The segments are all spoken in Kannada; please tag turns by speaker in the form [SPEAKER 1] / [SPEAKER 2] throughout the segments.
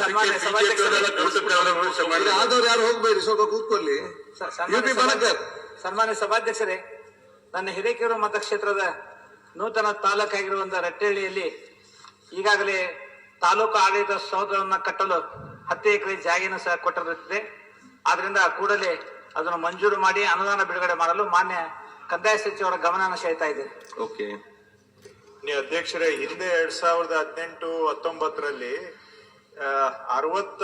[SPEAKER 1] ಸನ್ಮಾನ್ಯ ಸಭಾಧ್ಯಕ್ಷರೇ
[SPEAKER 2] ಈಗ ಆದವ್ರು ಯಾರು ಹೋಗ್ಬೇಡಿ ಸ್ವಲ್ಪ ಕೂತ್ಕೊಳ್ಳಿ.
[SPEAKER 1] ಸನ್ಮಾನ್ಯ ಸಭಾಧ್ಯಕ್ಷರೇ ನನ್ನ ಹಿರೇಕೆರೂರು ಮತಕ್ಷೇತ್ರದ ನೂತನ ತಾಲೂಕಾಗಿರುವಂತಹ ರಟ್ಟೆಹಳ್ಳಿಯಲ್ಲಿ ಈಗಾಗಲೇ ತಾಲೂಕು ಆಡಳಿತ ಸೌಧವನ್ನು ಕಟ್ಟಲು ಹತ್ತು ಎಕರೆ ಜಾಗಿನ ಸಹ ಕೊಟ್ಟಿರುತ್ತದೆ. ಆದ್ರಿಂದ ಕೂಡಲೇ ಅದನ್ನು ಮಂಜೂರು ಮಾಡಿ ಅನುದಾನ ಬಿಡುಗಡೆ ಮಾಡಲು ಮಾನ್ಯ ಕಂದಾಯ ಸಚಿವರ ಗಮನ ಸೆಳೆತಾ ಇದೆ
[SPEAKER 2] ಓಕೆ.
[SPEAKER 3] ನೀವು ಅಧ್ಯಕ್ಷರೇ ಹಿಂದೆ ಎರಡ್ ಸಾವಿರದ ಹದಿನೆಂಟು ಹತ್ತೊಂಬತ್ತರಲ್ಲಿ ಅರವತ್ತ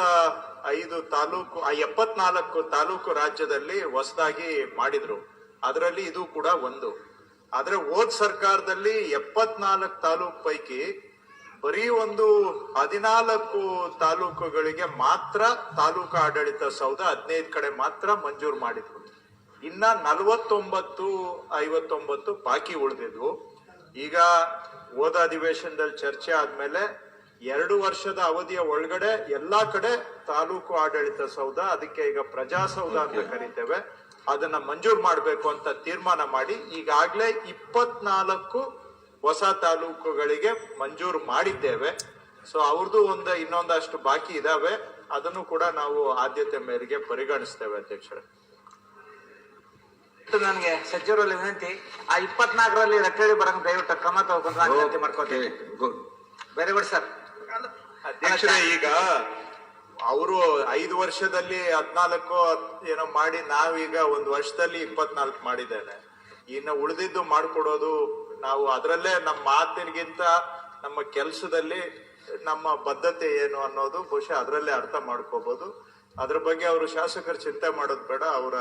[SPEAKER 3] ಐದು ತಾಲೂಕು ಎಪ್ಪತ್ನಾಲ್ಕು ತಾಲೂಕು ರಾಜ್ಯದಲ್ಲಿ ಹೊಸದಾಗಿ ಮಾಡಿದ್ರು. ಅದರಲ್ಲಿ ಇದು ಕೂಡ ಒಂದು. ಆದ್ರೆ ಓದ್ ಸರ್ಕಾರದಲ್ಲಿ ಎಪ್ಪತ್ನಾಲ್ಕು ತಾಲೂಕು ಪೈಕಿ ಬರೀ ಒಂದು ಹದಿನಾಲ್ಕು ತಾಲೂಕುಗಳಿಗೆ ಮಾತ್ರ ತಾಲೂಕು ಆಡಳಿತ ಸೌಧ ಹದಿನೈದು ಕಡೆ ಮಾತ್ರ ಮಂಜೂರು ಮಾಡಿದ್ರು. ಇನ್ನ ನಲವತ್ತೊಂಬತ್ತು, ಐವತ್ತೊಂಬತ್ತು ಬಾಕಿ ಉಳಿದಿದ್ವು. ಈಗ ಹೋದ ಅಧಿವೇಶನದಲ್ಲಿ ಚರ್ಚೆ ಆದ್ಮೇಲೆ ಎರಡು ವರ್ಷದ ಅವಧಿಯ ಒಳಗಡೆ ಎಲ್ಲಾ ಕಡೆ ತಾಲೂಕು ಆಡಳಿತ ಸೌಧ ಅದಕ್ಕೆ ಈಗ ಪ್ರಜಾಸೌಧ ಅಂತ ಕರಿತೇವೆ. ಅದನ್ನ ಮಂಜೂರು ಮಾಡಬೇಕು ಅಂತ ತೀರ್ಮಾನ ಮಾಡಿ ಈಗಾಗ್ಲೇ ಇಪ್ಪತ್ನಾಲ್ಕು ಹೊಸ ತಾಲೂಕುಗಳಿಗೆ ಮಂಜೂರು ಮಾಡಿದ್ದೇವೆ. ಸೊ ಅವ್ರದ್ದು ಒಂದು ಇನ್ನೊಂದಷ್ಟು ಬಾಕಿ ಇದಾವೆ. ಅದನ್ನು ಕೂಡ ನಾವು ಆದ್ಯತೆ ಮೇರೆಗೆ ಪರಿಗಣಿಸ್ತೇವೆ ಅಧ್ಯಕ್ಷರೇ.
[SPEAKER 1] ನನಗೆ ಸಚಿವರಲ್ಲಿ ವಿನಂತಿ ಆ ಇಪ್ಪತ್ನಾಲ್ಕರಲ್ಲಿ ರಟ್ಟೆಹಳ್ಳಿ ಬರಂಗ್ ದಯವಿಟ್ಟು ಕ್ರಮ ತಗೊಂಡು
[SPEAKER 2] ಮಾಡ್ಕೋತೀವಿ
[SPEAKER 1] ವೆರಿ ಗುಡ್ ಸರ್
[SPEAKER 3] ಅಧ್ಯಕ್ಷರೇ, ಈಗ ಅವರು ಐದು ವರ್ಷದಲ್ಲಿ ಹದ್ನಾಲ್ಕು ಏನೋ ಮಾಡಿ, ನಾವೀಗ ಒಂದು ವರ್ಷದಲ್ಲಿ ಇಪ್ಪತ್ನಾಲ್ಕು ಮಾಡಿದ್ದೇನೆ. ಇನ್ನು ಉಳಿದಿದ್ದು ಮಾಡ್ಕೊಡೋದು ನಾವು ಅದರಲ್ಲೇ ನಮ್ಮ ಮಾತಿನಗಿಂತ ನಮ್ಮ ಕೆಲಸದಲ್ಲಿ ನಮ್ಮ ಬದ್ಧತೆ ಏನು ಅನ್ನೋದು ಬಹುಶಃ ಅದರಲ್ಲೇ ಅರ್ಥ ಮಾಡ್ಕೋಬಹುದು ಅದ್ರ ಬಗ್ಗೆ ಅವರು ಶಾಸಕರು ಚಿಂತೆ ಮಾಡೋದು ಬೇಡ. ಅವರ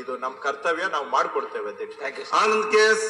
[SPEAKER 3] ಇದು ನಮ್ಮ ಕರ್ತವ್ಯ, ನಾವು ಮಾಡ್ಕೊಡ್ತೇವೆ ಅಧ್ಯಕ್ಷ
[SPEAKER 2] ಆನಂದ್ ಕೇಸ್